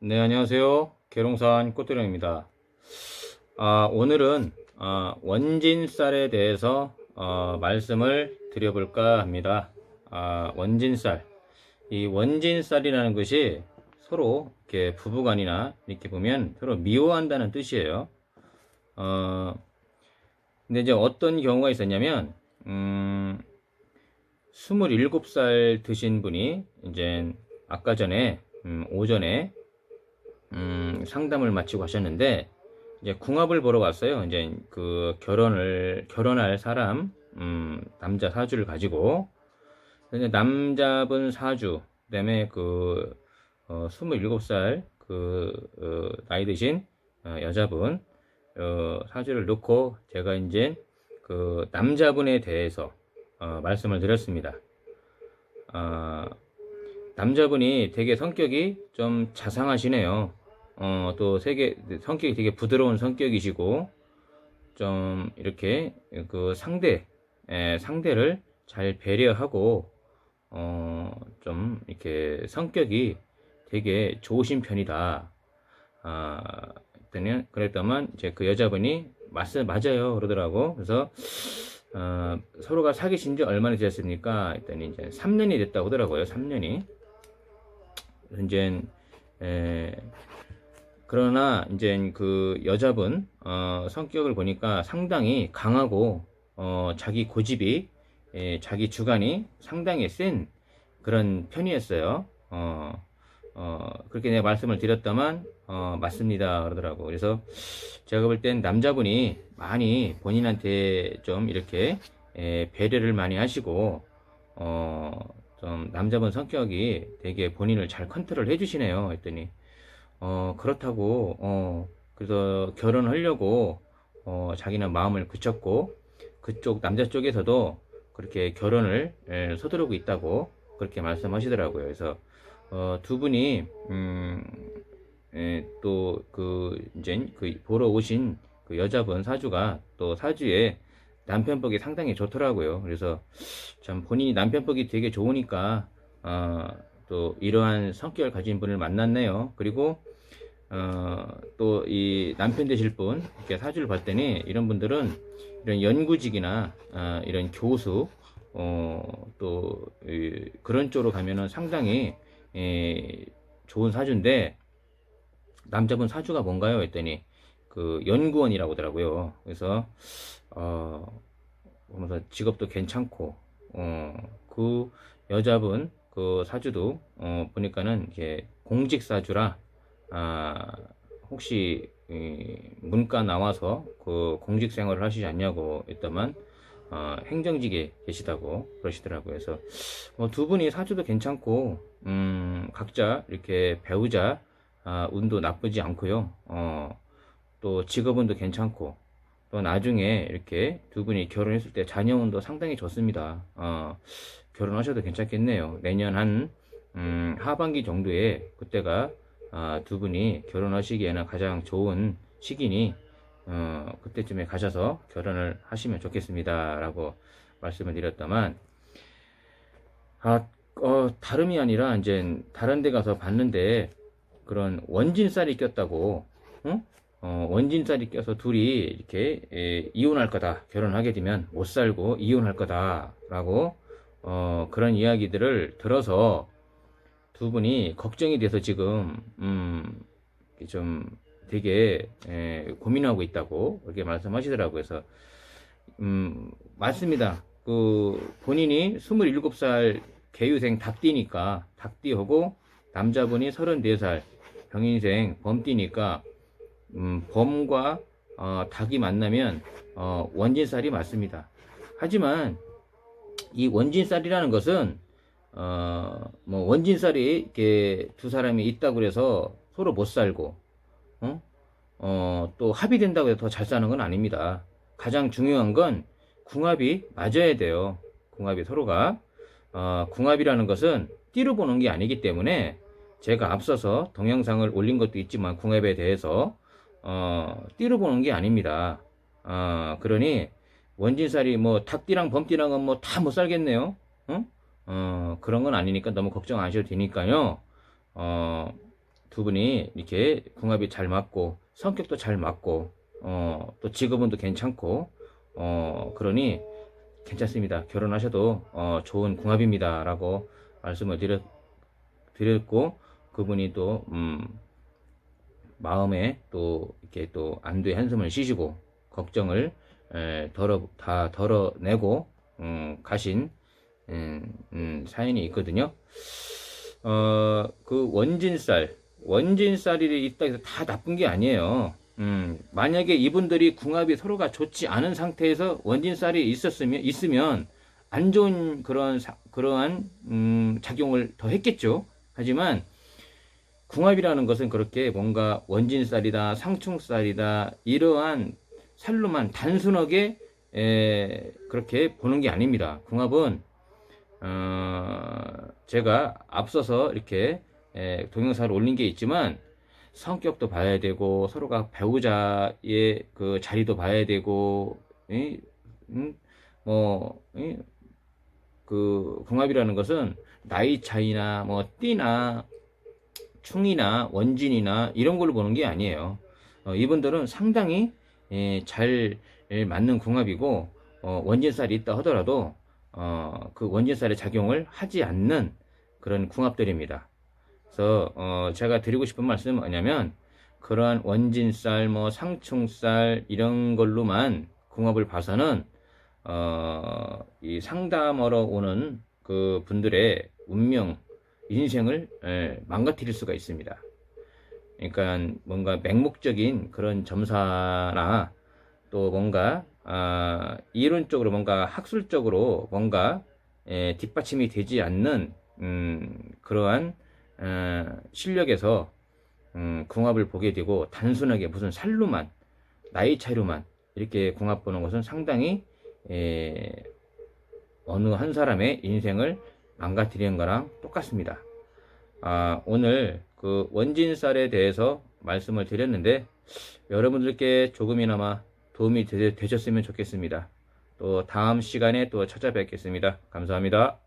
네, 안녕하세요. 계룡산 꽃도령입니다. 아, 오늘은 아, 원진쌀에 대해서 어, 말씀을 드려볼까 합니다. 아, 원진쌀. 이 원진쌀이라는 것이 서로 이렇게 부부간이나 이렇게 보면 서로 미워한다는 뜻이에요. 어, 근데 이제 어떤 경우가 있었냐면, 음, 27살 드신 분이 이제 아까 전에, 음, 오전에 음, 상담을 마치고 하셨는데 이제 궁합을 보러 갔어요. 이제 그 결혼을 결혼할 사람 음, 남자 사주를 가지고 근데 남자분 사주 그다음에 그 어, 27살 그 어, 나이 드신 어, 여자분 어, 사주를 놓고 제가 이제 그 남자분에 대해서 어, 말씀을 드렸습니다. 아, 남자분이 되게 성격이 좀 자상하시네요. 어, 또 세계, 성격이 되게 부드러운 성격이시고, 좀 이렇게 그 상대, 에, 상대를 잘 배려하고, 어, 좀 이렇게 성격이 되게 좋으신 편이다. 아, 그랬더니, 그랬더만 이제 그 여자분이 맞, 맞아요. 그러더라고. 그래서, 어, 서로가 사귀신 지 얼마나 되셨습니까? 했더니 이제 3년이 됐다고 하더라고요. 3년이. 이제, 에, 그러나 이제 그 여자분 어, 성격을 보니까 상당히 강하고 어, 자기 고집이 예, 자기 주관이 상당히 센 그런 편이었어요. 어, 어, 그렇게 내가 말씀을 드렸다만 어, 맞습니다 그러더라고. 그래서 제가 볼 땐 남자분이 많이 본인한테 좀 이렇게 예, 배려를 많이 하시고 어, 좀 남자분 성격이 되게 본인을 잘 컨트롤 해주시네요. 했더니 어, 그렇다고, 어, 그래서 결혼하려고, 어, 자기는 마음을 굳혔고, 그쪽, 남자 쪽에서도 그렇게 결혼을 에, 서두르고 있다고 그렇게 말씀하시더라고요. 그래서, 어, 두 분이, 음, 에, 또, 그, 이제, 그, 보러 오신 그 여자분 사주가 또 사주에 남편복이 상당히 좋더라고요. 그래서 참 본인이 남편복이 되게 좋으니까, 어, 또 이러한 성격을 가진 분을 만났네요. 그리고 어, 또 이 남편 되실 분 이렇게 사주를 봤더니 이런 분들은 이런 연구직이나 어, 이런 교수 어, 또 이, 그런 쪽으로 가면은 상당히 에, 좋은 사주인데 남자분 사주가 뭔가요? 했더니 그 연구원이라고 하더라고요. 그래서 어, 직업도 괜찮고 어, 그 여자분 그 사주도 어, 보니까는 이게 공직 사주라 아, 혹시 이 문과 나와서 그 공직 생활을 하시지 않냐고 했더만 어, 행정직에 계시다고 그러시더라고요. 그래서 뭐 두 분이 사주도 괜찮고 음, 각자 이렇게 배우자 아, 운도 나쁘지 않고요. 어, 또 직업운도 괜찮고 또 나중에 이렇게 두 분이 결혼했을 때 자녀운도 상당히 좋습니다. 어, 결혼하셔도 괜찮겠네요. 내년 한 음, 하반기 정도에 그때가 아, 두 분이 결혼하시기에는 가장 좋은 시기니 어, 그때쯤에 가셔서 결혼을 하시면 좋겠습니다 라고 말씀을 드렸다만 아, 어, 다름이 아니라 이제 다른 데 가서 봤는데 그런 원진쌀이 꼈다고 어? 어, 원진쌀이 껴서 둘이 이렇게 에, 이혼할 거다 결혼하게 되면 못 살고 이혼할 거다 라고 어, 그런 이야기들을 들어서 두 분이 걱정이 돼서 지금 음, 좀 되게 에, 고민하고 있다고 그렇게 말씀하시더라고요. 그래서 음, 맞습니다. 그 본인이 27살 개유생 닭띠니까 닭띠하고 남자분이 34살 병인생 범띠니까 음, 범과 어, 닭이 만나면 어, 원진살이 맞습니다. 하지만 이 원진살이라는 것은 어, 뭐 원진살이 이렇게 두 사람이 있다고 그래서 서로 못 살고, 어? 어, 또 합의된다고 해서 더 잘 사는 건 아닙니다. 가장 중요한 건 궁합이 맞아야 돼요. 궁합이 서로가. 어, 궁합이라는 것은 띠로 보는 게 아니기 때문에 제가 앞서서 동영상을 올린 것도 있지만 궁합에 대해서 어, 띠로 보는 게 아닙니다. 어, 그러니 원진살이 뭐 닭띠랑 범띠랑은 뭐 다 못 살겠네요. 어? 어, 그런 건 아니니까 너무 걱정 안 하셔도 되니까요. 어, 두 분이 이렇게 궁합이 잘 맞고 성격도 잘 맞고 어, 또 직업은도 괜찮고 어, 그러니 괜찮습니다. 결혼하셔도 어, 좋은 궁합입니다라고 말씀을 드렸, 드렸고 그분이 또 음, 마음에 또 이렇게 또 안도의 한숨을 쉬시고 걱정을 에, 덜어 다 덜어내고 음, 가신 음, 음, 사연이 있거든요. 어, 그 원진쌀, 원진쌀이 있다 해서 다 나쁜 게 아니에요. 음, 만약에 이분들이 궁합이 서로가 좋지 않은 상태에서 원진쌀이 있었으면, 있으면 안 좋은 그런, 사- 그러한, 음, 작용을 더 했겠죠. 하지만 궁합이라는 것은 그렇게 뭔가 원진쌀이다, 상충쌀이다, 이러한 살로만 단순하게 에, 그렇게 보는 게 아닙니다. 궁합은 어, 제가 앞서서 이렇게 에, 동영상을 올린 게 있지만 성격도 봐야 되고 서로가 배우자의 그 자리도 봐야 되고 이, 음, 뭐, 이, 그 궁합이라는 것은 나이 차이나 뭐 띠나 충이나 원진이나 이런 걸로 보는 게 아니에요. 어, 이분들은 상당히 예, 잘 예, 맞는 궁합이고 어, 원진살이 있다 하더라도 어, 그 원진살의 작용을 하지 않는 그런 궁합들입니다. 그래서 어, 제가 드리고 싶은 말씀은 뭐냐면 그러한 원진살, 뭐 상충살 이런 걸로만 궁합을 봐서는 어, 이 상담하러 오는 그 분들의 운명, 인생을 예, 망가뜨릴 수가 있습니다. 그러니까 뭔가 맹목적인 그런 점사나 또 뭔가 아, 이론적으로 뭔가 학술적으로 뭔가 에, 뒷받침이 되지 않는 음, 그러한 어, 실력에서 음, 궁합을 보게 되고 단순하게 무슨 살로만 나이 차이로만 이렇게 궁합 보는 것은 상당히 에, 어느 한 사람의 인생을 망가뜨리는 거랑 똑같습니다. 아, 오늘 그 원진쌀에 대해서 말씀을 드렸는데 여러분들께 조금이나마 도움이 되, 되셨으면 좋겠습니다. 또 다음 시간에 또 찾아뵙겠습니다. 감사합니다.